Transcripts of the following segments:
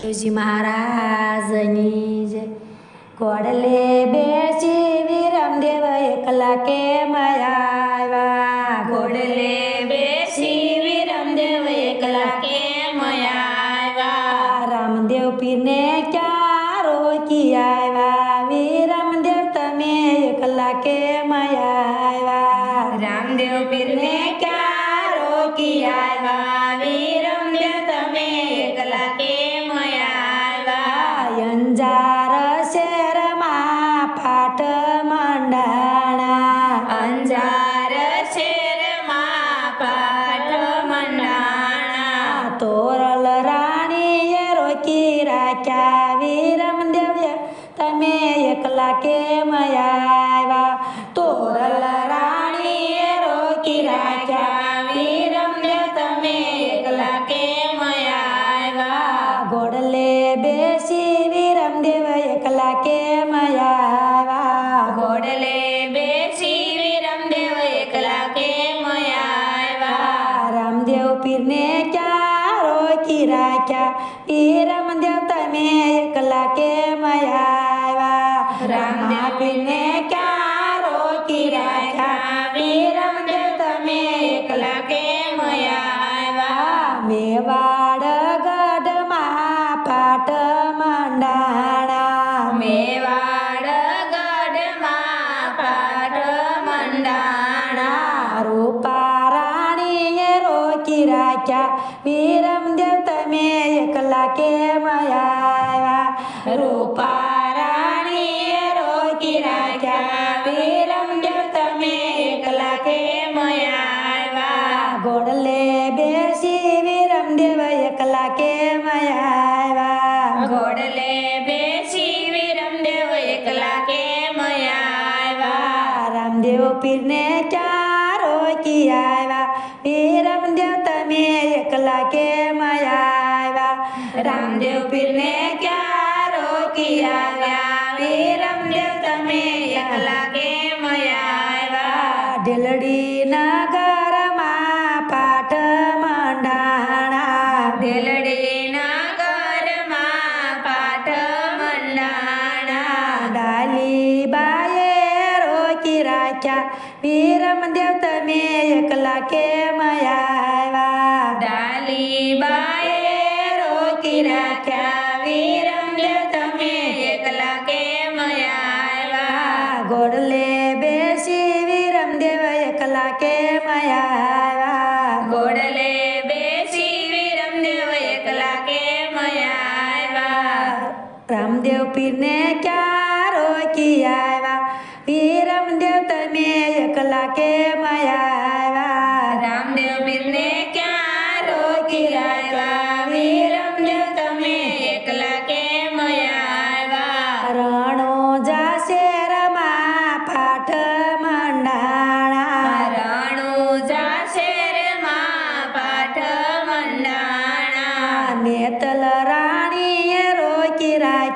શિવજી મહારાજની જય ઘોડલે બેસી વિરમદેવ એકલા કેમ આવ્યા ઘોડલે બેસી વિરમદેવ એકલા કેમ આવ્યા રામદેવ પીરને ક્યાં રોકી આવ્યા વિરમદેવ તમે એકલા કેમ આવ્યા રામદેવ પીરને ક્યાં રોકી આવ્યા વિરમદેવ તમે એકલા કેમ રાખ્યા દેવ્યા તમે એકલા કેમ આવ્યા? તોરલ રોકી રાખ્યા વિરમદેવ તમે એકલા કેમ આવ્યા રામદેવ પીરને ક્યાં રોકી રાખ્યા વિરમદેવ તમે એકલા કેમ આવ્યા મેવાડ ગઢમાં પાટ મંડાણા મેવાડ ગઢમાં પાઠ મંડાણા રૂપા રાણીએ રોકી રાખ્યા વિરમદેવ તમે એકલા કેમ આવ્યા રૂપા રાણીએ રોકી રાખ્યા વિરમદેવ તમે એકલા કેમ આવ્યા ઘોડલે બેસી વિરમદેવ એકલા કેમ આવ્યા ઘોડલે બેસી વિરમદેવ એકલા કેમ આવ્યા રામદેવ પીરને ક્યાં રોકી આવ્યા વિરમદેવ તમે रामदेव फिर ने क्या रो किया गाली रामदेव तमे एकला के मयावा ढेलड़ी नगर मा पाठ मंडाना। ढेलड़ी नगर मा पाठ मंडाना। डाली बाये रो किरा क्या पीर रामदेव तमे एकला के मया। रामदेव पीर ने क्या रो किया वा वीरम तमें एकला के माया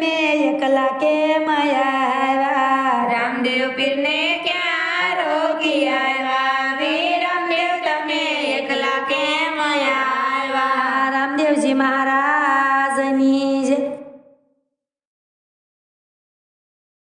में कला के माया रामदेव पीर ने क्या रोग वीर रामदेव तमें कला के माया रामदेव जी महाराज